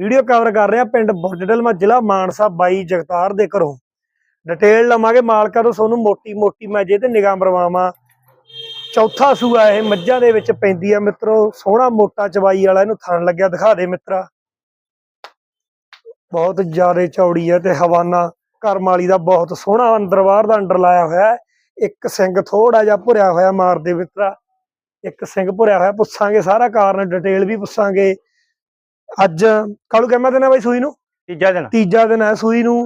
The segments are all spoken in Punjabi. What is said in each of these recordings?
ਵੀਡੀਓ ਕਵਰ ਕਰ ਰਿਹਾ ਪਿੰਡ ਬੁਰਜਡਲਮਾ ਜ਼ਿਲ੍ਹਾ ਮਾਨਸਾ ਬਾਈ ਜਗਤਾਰ ਦੇ ਘਰੋਂ। ਡਿਟੇਲ ਲਵਾਂਗੇ ਮਾਲਕਾਂ ਤੋਂ ਤੁਹਾਨੂੰ ਮੋਟੀ ਮੋਟੀ ਮੈਂ ਜੇ ਤੇ ਨਿਗਾਹ ਮਰਵਾਵਾਂ। ਚੌਥਾ ਸੂਆ ਇਹ ਮੱਝਾਂ ਦੇ ਵਿੱਚ ਪੈਂਦੀ ਆ ਮਿੱਤਰੋ, ਸੋਹਣਾ ਮੋਟਾ ਚਵਾਈ ਵਾਲਾ, ਇਹਨੂੰ ਥਣ ਲੱਗਿਆ, ਦਿਖਾ ਦੇ ਮਿੱਤਰਾ। ਬਹੁਤ ਜ਼ਿਆਦਾ ਚੌੜੀ ਹੈ ਤੇ ਹਵਾਨਾ ਕਰਮ ਦਾ ਬਹੁਤ ਸੋਹਣਾ ਅੰਦਰ ਬਾਹਰ ਦਾ ਅੰਡਰ ਲਾਇਆ ਹੋਇਆ ਇੱਕ ਸਿੰਘ ਥੋੜਾ ਜਿਹਾ ਭੁਰਿਆ ਹੋਇਆ ਮਾਰਦੇ ਮਿੱਤਰਾ। ਇੱਕ ਸਿੰਘ ਭੁਰਿਆ ਹੋਇਆ, ਪੁੱਛਾਂਗੇ ਸਾਰਾ ਕਾਰਨ ਡਿਟੇਲ ਵੀ ਪੁੱਛਾਂਗੇ। ਅੱਜ ਕਾਲੂ ਕਹਿੰਦਾ ਦੇਣਾ ਬਾਈ ਸੂਈ ਨੂੰ? ਤੀਜਾ ਦਿਨ। ਤੀਜਾ ਦਿਨ ਹੈ ਸੂਈ ਨੂੰ।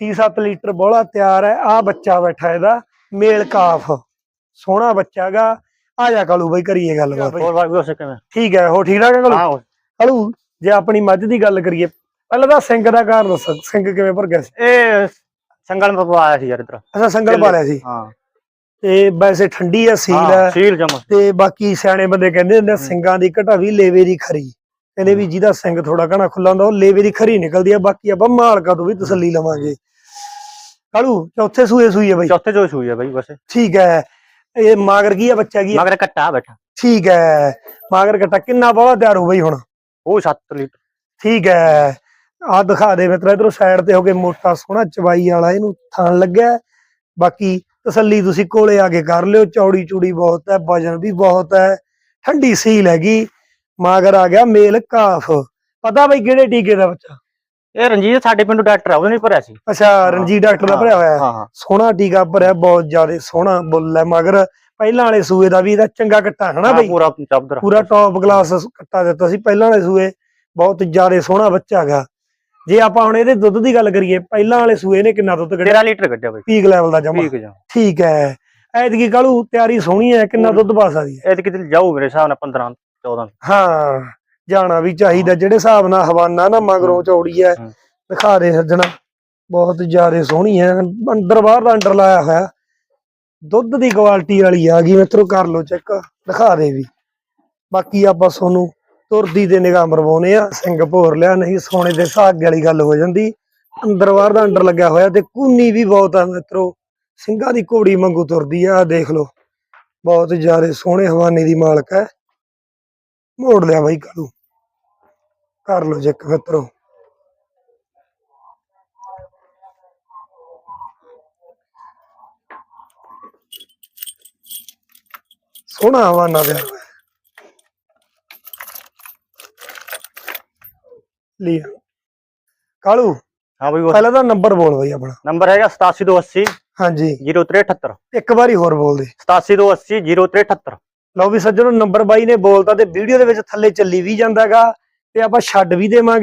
6-7 ਲੀਟਰ ਬੋਲਾ ਤਿਆਰ ਹੈ। ਆ ਬੱਚਾ ਬੈਠਾ ਇਹਦਾ ਮੇਲ ਕਾਫ। ਸੋਹਣਾ ਬੱਚਾ ਗਾ। ਆ ਜਾ ਕਾਲੂ ਬਾਈ ਕਰੀਏ ਗੱਲ ਹੋਰ ਵੀ ਹੋ ਸਕੇ ਠੀਕ ਹੈ ਹੋ ਠੀਕ ਠਾਕ ਹੈ ਕਾਲੂ? ਹਾਂ ਕਾਲੂ ਜੇ ਆਪਣੀ ਮੱਝ ਦੀ ਗੱਲ ਕਰੀਏ ਪਹਿਲਾਂ ਤਾਂ ਸਿੰਘ ਦਾ ਕਾਰਨ ਦੱਸ ਸਿੰਘ ਕਿਵੇਂ ਭਰ ਗਿਆ ਸੀ? ਇਹ ਸੰਗਲ ਮੇ ਆਇਆ ਸੀ ਯਾਰ ਇਧਰ। ਅੱਛਾ ਸੰਗਲ ਪਾ ਲਿਆ ਸੀ। ਹਾਂ। ਤੇ ਵੈਸੇ ਠੰਡੀ ਹੈ ਸੀਲ ਹਾਂ, ਹੈ ਸੀਲ ਜਮ। ਤੇ ਬਾਕੀ ਸਿਆਣੇ ਬੰਦੇ ਕਹਿੰਦੇ ਹੁੰਦੇ ਆ, ਸਿੰਘਾਂ ਦੀ ਘਟਾਵੀ ਲੇਵੇ ਦੀ ਖਰੀ। ਕਹਿੰਦੇ ਵੀ ਜਿਹਦਾ ਸਿੰਘ ਥੋੜਾ ਘਣਾ ਖੁੱਲਾ ਹੁੰਦਾ ਉਹ ਲੇਵੇ ਦੀ ਖਰੀ ਨਿਕਲਦੀ ਆ ਬਾਕੀ ਆਪਾਂ ਮਾਲਕਾਂ ਤੋਂ ਵੀ ਤਸੱਲੀ ਲਵਾਂਗੇ। ਕਾਲੂ ਚੌਥੇ ਸੂਏ ਸੂਈ ਹੈ ਬਾਈ। ਚੌਥੇ ਜੋ ਸੂਈ ਹੈ ਬਾਈ ਬਸ। ਠੀਕ ਹੈ। ਇਹ ਮਾਗਰ ਕੀ ਆ ਬੱਚਾ ਕੀ ਆ? ਮਗਰ ਕੱਟਾ ਬੈਠਾ। ਠੀਕ ਹੈ। ਮਾਗਰ ਕਟਾ ਕਿੰਨਾ ਬਹੁਤ ਤਿਆਰ ਹੋ ਬਈ ਹੁਣ? ਉਹ 7 ਲੀਟਰ। ਠੀਕ ਹੈ। ਆ ਦਿਖਾ ਦੇ ਮਿੱਤਰ ਇਧਰੋਂ ਸਾਈਡ ਤੇ ਹੋ ਕੇ ਮੋਟਾ ਸੋਹਣਾ ਚਵਾਈ ਵਾਲਾ ਇਹਨੂੰ ਥਾਣ ਲੱਗਿਆ। ਬਾਕੀ ਤਸੱਲੀ ਤੁਸੀਂ ਕੋਲੇ ਆ ਕੇ ਕਰ ਲਿਓ ਚੌੜੀ ਚੂੜੀ ਬਹੁਤ ਹੈ ਵਜਨ ਵੀ ਬਹੁਤ ਹੈ ਠੰਡੀ ਸੀਲ ਹੈਗੀ। ਮਾਗਰ ਆ ਗਿਆ ਮੇਲ ਕਾਫ। ਪਤਾ ਬਈ ਕਿਹੜੇ ਟੀਕੇ ਦਾ ਬੱਚਾ? ਇਹ ਰਣਜੀਤ ਸਾਡੇ ਪਿੰਡੋਂ ਡਾਕਟਰ ਆ ਉਹਨੇ ਨਹੀਂ ਭਰਿਆ ਸੀ। ਅੱਛਾ ਰਣਜੀਤ ਡਾਕਟਰ ਦਾ ਭਰਿਆ ਹੋਇਆ। ਹੈ ਸੋਹਣਾ ਟੀਕਾ ਭਰਿਆ ਬਹੁਤ ਜ਼ਿਆਦਾ ਸੋਹਣਾ ਬੁੱਲ ਹੈ ਮਗਰ ਪਹਿਲਾਂ ਵਾਲੇ ਸੂਏ ਦਾ ਵੀ ਇਹਦਾ ਚੰਗਾ ਕੱਟਾ ਹੈ ਨਾ ਬਈ? ਪੂਰਾ ਚਬਦਰ ਪੂਰਾ ਟੌਪ ਕਲਾਸ ਕੱਟਾ ਦਿੱਤਾ ਸੀ ਪਹਿਲਾਂ ਵਾਲੇ ਸੂਏ ਬਹੁਤ ਜ਼ਿਆਦਾ ਸੋਹਣਾ ਬੱਚਾ ਹੈਗਾ। ਜੇ ਆਪਾਂ ਹੁਣ ਇਹਦੇ ਦੁੱਧ ਦੀ ਗੱਲ ਕਰੀਏ ਪਹਿਲਾਂ ਵਾਲੇ ਸੂਏ ਨੇ ਕਿੰਨਾ ਦੁੱਧ ਕੱਢਿਆ? 13 ਲੀਟਰ ਕੱਢਿਆ ਬਾਈ। ਪੀਕ ਲੈਵਲ ਦਾ ਜਮਾ। ਠੀਕ ਹੈ। ਐਤਕੀ ਕਾਲੂ ਤਿਆਰੀ ਸੋਹਣੀ ਹੈ ਕਿੰਨਾ ਦੁੱਧ ਪਾ ਸਕਦੀ ਹੈ? ਇਹ ਤੇ ਜਾਊ ਮੇਰੇ ਹਿਸਾਬ ਨਾਲ 15 14 ਹਾਂ ਜਾਣਾ ਵੀ ਚਾਹੀਦਾ ਜਿਹੜੇ ਹਿਸਾਬ ਨਾਲ ਹਵਾਨਾ ਨਾ ਮਗਰੋਂ ਚੌੜੀ ਹਮ। ਦਿਖਾ ਦੇ ਸੱਜਣਾ ਬਹੁਤ ਜ਼ਿਆਦਾ ਸੋਹਣੀ ਹੈ ਅੰਦਰ ਬਾਹਰ ਦਾ ਅੰਡਰ ਲਾਇਆ ਹੋਇਆ। ਦੁੱਧ ਦੀ ਕੁਆਲਿਟੀ ਵਾਲੀ ਆ ਗਈ ਮਿੱਤਰੋ ਕਰ ਲਓ ਚੈੱਕ ਦਿਖਾ ਦੇ ਵੀ। ਬਾਕੀ ਆਪਾਂ ਤੁਹਾਨੂੰ ਤੁਰਦੀ ਦੇ ਨਿਗਾਹ ਮਰਵਾਉਨੇ ਆ ਸਿੰਘ ਭੋਰ ਲਿਆ ਨਹੀਂ ਸੋਨੇ ਦੇ ਸਾਗ ਵਾਲੀ ਗੱਲ ਹੋ ਜਾਂਦੀ। ਅੰਦਰ ਬਾਹਰ ਦਾ ਅੰਡਰ ਲੱਗਿਆ ਹੋਇਆ ਤੇ ਕੂਨੀ ਵੀ ਬਹੁਤ ਆ ਮਿੱਤਰੋ। ਸਿੰਘਾਂ ਦੀ ਘੋੜੀ ਵਾਂਗੂ ਤੁਰਦੀ ਆ ਦੇਖ ਲਓ। ਬਹੁਤ ਜ਼ਿਆਦਾ ਸੋਹਣੇ ਹਵਾਨੇ ਦੀ ਮਾਲਕ ਹੈ ਮੋੜ ਲਿਆ ਬਾਈ ਕਾਲੂ ਕਰ ਲਓ ਚੈੱਕ ਮਿੱਤਰੋ ਸੋਹਣਾ ਹਵਾਨਾ ਪਿਆ ਲਿਆ ਕਾਲੂ ਹਾਂ ਬਾਈ ਪਹਿਲਾਂ ਤਾਂ ਨੰਬਰ ਬੋਲ ਬਈ ਆਪਣਾ। ਨੰਬਰ ਹੈਗਾ 8780 ਹਾਂਜੀ। 0378 ਇੱਕ ਵਾਰੀ ਹੋਰ ਬੋਲ ਦੇ। 8780 0378 ਲਓ ਵੀ ਸੱਜਣੋ ਨੰਬਰ ਬਾਈ ਨੇ ਬੋਲਤਾ ਤੇ ਵੀਡੀਓ ਦੇ ਵਿੱਚ ਥੱਲੇ ਚੱਲੀ ਵੀ ਜਾਂਦਾਗਾ ਤੇ ਆਪਾਂ ਛੱਡ ਵੀ ਦੇਵਾਂਗੇ।